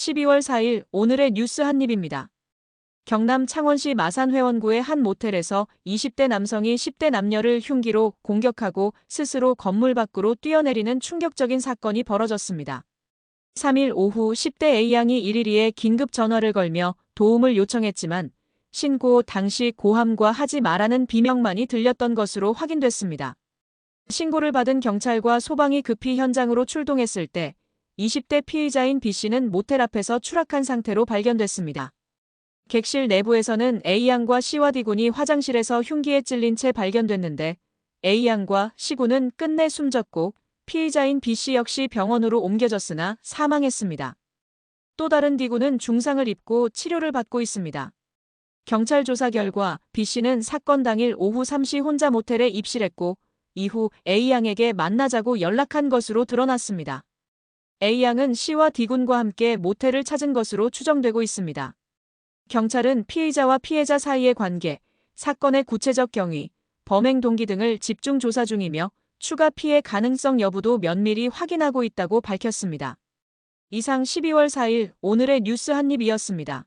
12월 4일 오늘의 뉴스 한입입니다. 경남 창원시 마산회원구의 한 모텔에서 20대 남성이 10대 남녀를 흉기로 공격하고 스스로 건물 밖으로 뛰어내리는 충격적인 사건이 벌어졌습니다. 3일 오후 10대 A양이 112에 긴급 전화를 걸며 도움을 요청했지만 신고 당시 고함과 하지 말라는 비명만이 들렸던 것으로 확인됐습니다. 신고를 받은 경찰과 소방이 급히 현장으로 출동했을 때 20대 피의자인 B씨는 모텔 앞에서 추락한 상태로 발견됐습니다. 객실 내부에서는 A양과 C와 D군이 화장실에서 흉기에 찔린 채 발견됐는데 A양과 C군은 끝내 숨졌고 피의자인 B씨 역시 병원으로 옮겨졌으나 사망했습니다. 또 다른 D군은 중상을 입고 치료를 받고 있습니다. 경찰 조사 결과 B씨는 사건 당일 오후 3시 혼자 모텔에 입실했고 이후 A양에게 만나자고 연락한 것으로 드러났습니다. A양은 C와 D군과 함께 모텔을 찾은 것으로 추정되고 있습니다. 경찰은 피의자와 피해자 사이의 관계, 사건의 구체적 경위, 범행 동기 등을 집중 조사 중이며 추가 피해 가능성 여부도 면밀히 확인하고 있다고 밝혔습니다. 이상 12월 4일 오늘의 뉴스 한입이었습니다.